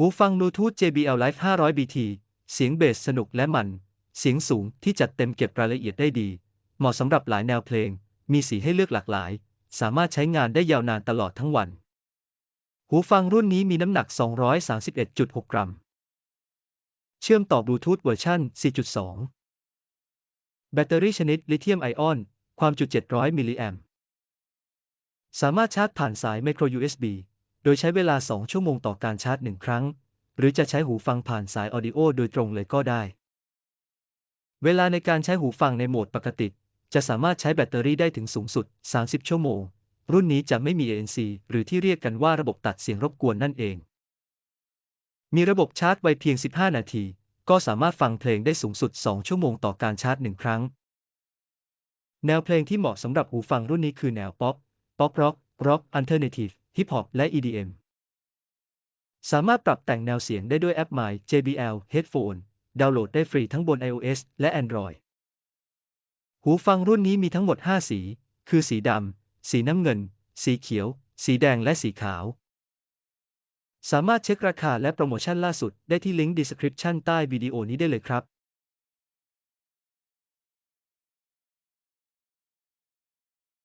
หูฟังบลูทูธ JBL Live 500 BT เสียงเบสสนุกและมัน เสียงสูงที่จัดเต็มเก็บรายละเอียดได้ดี เหมาะสำหรับหลายแนวเพลง มีสีให้เลือกหลากหลาย สามารถใช้งานได้ยาวนานตลอดทั้งวัน หูฟังรุ่นนี้มีน้ำหนัก 231.6 กรัม เชื่อมต่อบลูทูธเวอร์ชัน4.2 แบตเตอรี่ชนิดลิเธียมไอออน ความจุ 700 มิลลิแอมสามารถชาร์จผ่านสาย micro USB โดยใช้เวลา 2 ชั่วโมงต่อการชาร์จ 1 ครั้ง หรือจะใช้หูฟังผ่านสายออดิโอโดยตรงเลยก็ได้ เวลาในการใช้หูฟังในโหมดปกติ จะสามารถใช้แบตเตอรี่ได้ถึงสูงสุด 30 ชั่วโมง รุ่นนี้จะไม่มี ANC หรือที่เรียกกันว่าระบบตัดเสียงรบกวนนั่นเอง มีระบบชาร์จไวเพียง 15 นาที ก็สามารถฟังเพลงได้สูงสุด 2 ชั่วโมงต่อการชาร์จ 1 ครั้ง แนวเพลงที่เหมาะสำหรับหูฟังรุ่นนี้คือแนวป๊อป ป๊อปร็อก ร็อก อันเทอร์เนทีฟ ฮิปฮอปและ EDM สามารถปรับแต่งแนวเสียงได้ด้วยแอป My JBL Headphone ดาวน์โหลดได้ฟรีทั้งบน iOS และ Android หูฟังรุ่นนี้มีทั้งหมด 5 สี คือสีดำ สีน้ำเงิน สีเขียว สีแดงและสีขาว สามารถเช็คราคาและโปรโมชั่นล่าสุดได้ที่ลิงก์ description ใต้วิดีโอนี้ได้เลยครับ